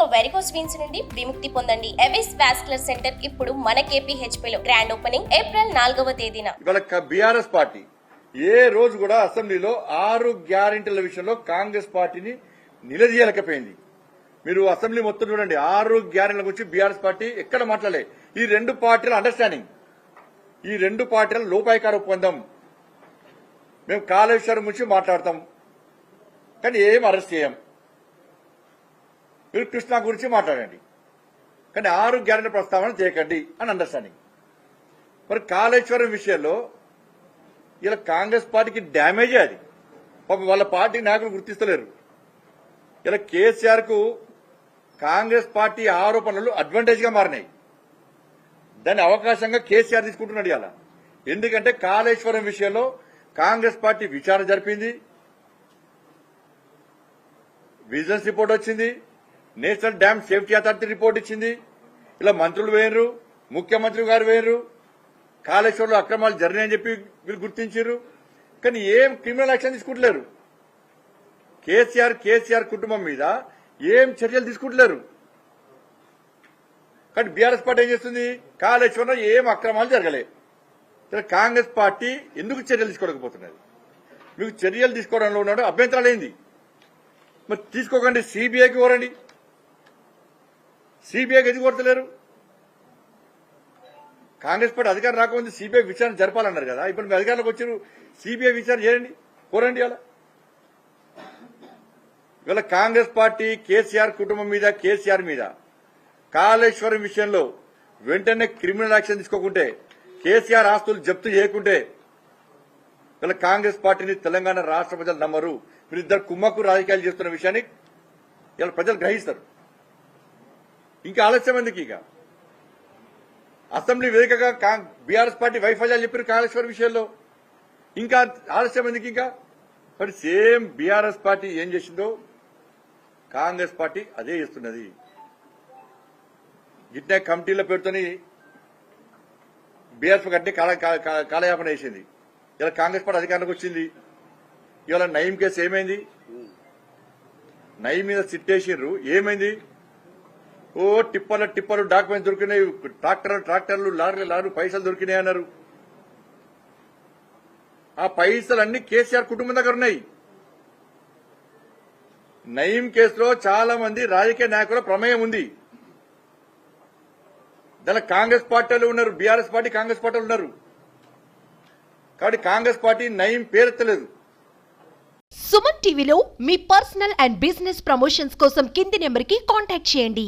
ఇక varicose veins నుండి విముక్తి పొందండి. ఎవిస్ వాస్కులర్ సెంటర్ ఇప్పుడు మన KPHP లో గ్రాండ్ ఓపెనింగ్ ఏప్రిల్ నాలుగవ తేదీన. ఇవాళ బీఆర్ఎస్ పార్టీ ఏ రోజు కూడా అసెంబ్లీలో ఆరు గ్యారెంటీల విషయంలో కాంగ్రెస్ పార్టీని నిలదీయలేకపోయింది. మీరు అసెంబ్లీ మొత్తం చూడండి. ఆరు గ్యారెంటీల గురించి బీఆర్ఎస్ పార్టీ ఎక్కడ మాట్లాడలే. ఈ రెండు పార్టీల అండర్స్టాండింగ్ ఈ రెండు పార్టీల లోపాయికార ఒప్పందం. మేము కాళేశ్వరం గురించి మాట్లాడతాం. కానీ ఏం అరెస్ట్ చేయం. మీరు కృష్ణా గురించి మాట్లాడండి. కానీ ఆరు గ్యారెంటీ ప్రస్తావన చేయకండి అని అండర్స్టాండింగ్ మరి కాళేశ్వరం విషయంలో ఇలా కాంగ్రెస్ పార్టీకి డ్యామేజే అది. పాపం వాళ్ళ పార్టీ నాయకులు గుర్తిస్తలేరు. ఇలా కేసీఆర్కు కాంగ్రెస్ పార్టీ ఆరోపణలు అడ్వాంటేజ్గా మారినాయి. దాన్ని అవకాశంగా కేసీఆర్ తీసుకుంటున్నాడు ఇలా ఎందుకంటే కాళేశ్వరం విషయంలో కాంగ్రెస్ పార్టీ విచారణ జరిపింది. విజిలెన్స్ రిపోర్ట్ వచ్చింది. National dam safety authority report ఇచ్చింది. ఇలా మంత్రులు వేయరు ముఖ్యమంత్రి గారు వేయరు. కాళేశ్వరంలో అక్రమాలు జరినాయని చెప్పి వీళ్ళు గుర్తించారు. కానీ ఏం క్రిమినల్ యాక్షన్ తీసుకుంటలేరు. కేసీఆర్ కేసీఆర్ కుటుంబం మీద ఏం చర్యలు తీసుకుంటలేరు. కానీ బీఆర్ఎస్ పార్టీ ఏం చేస్తుంది? కాళేశ్వరంలో ఏం అక్రమాలు జరగలే. కాంగ్రెస్ పార్టీ ఎందుకు చర్యలు తీసుకోలేకపోతున్నది? మీకు చర్యలు తీసుకోవడంలో ఉన్నాడు అభ్యంతరాలు ఏంది? మరి తీసుకోకండి సిబిఐకి కోరండి సిబిఐకి గది కొడతలేరు. కాంగ్రెస్ పార్టీ అధికారం రాకముందు సిబిఐ విచారణ జరపాలన్నారు కదా. ఇప్పుడు మీ అధికారంలోకి వచ్చారు సిబిఐ విచారణ చేయండి. కోరండి అలా ఇవాళ కాంగ్రెస్ పార్టీ కేసీఆర్ కుటుంబం మీద కేసీఆర్ మీద కాళేశ్వరం విషయంలో వెంటనే క్రిమినల్ యాక్షన్ తీసుకోకుంటే కేసీఆర్ ఆస్తులు జప్తు చేయకుంటే ఇవాళ కాంగ్రెస్ పార్టీని తెలంగాణ రాష్ట్ర ప్రజలు నమ్మరు. వీరిద్దరు కుమ్మకు రాజకీయాలు చేస్తున్న విషయాన్ని ఇలా ప్రజలు గ్రహిస్తారు. ఇంకా ఆలస్యం ఎందుకు ఇక? అసెంబ్లీ వేదికగా బీఆర్ఎస్ పార్టీ వైఫల్యాలు చెప్పారు కాళేశ్వరం విషయంలో. ఇంకా ఆలస్యం ఎందుకు ఇంకా? మరి సేమ్ బీఆర్ఎస్ పార్టీ ఏం చేసిందో కాంగ్రెస్ పార్టీ అదే చేస్తున్నది. గిట్నే కమిటీల పేరుతోని బీఆర్ఎస్ కట్టి కాల కాల- కాలయాపన వేసింది ఇలా కాంగ్రెస్ పార్టీ అధికారానికి వచ్చింది. ఇవాళ నయం కేసు ఏమైంది? నయం మీద సిట్టేసిండ్రు. ఏమైంది? ఓ టిప్పర్ల టిప్పర్లు డాక్యుమెంట్స్ దొరికినాయి. ట్రాక్టర్లు ట్రాక్టర్లు లారీలు లారీలు పైసలు దొరికినాయి అన్నారు. ఆ పైసలు అన్ని కేసీఆర్ కుటుంబం దగ్గర ఉన్నాయి. నయీం కేసులో చాలా మంది రాజకీయ నాయకుల ప్రమేయం ఉంది. దాని కాంగ్రెస్ పార్టీలు ఉన్నారు బీఆర్ఎస్ పార్టీ కాంగ్రెస్ పార్టీలు ఉన్నారు. కాబట్టి కాంగ్రెస్ పార్టీ నయీం పేరెత్తలేదు సుమన్ టీవీలో మీ పర్సనల్ అండ్ బిజినెస్ ప్రమోషన్స్ కోసం కింది నెంబర్కి కాంటాక్ట్ చేయండి.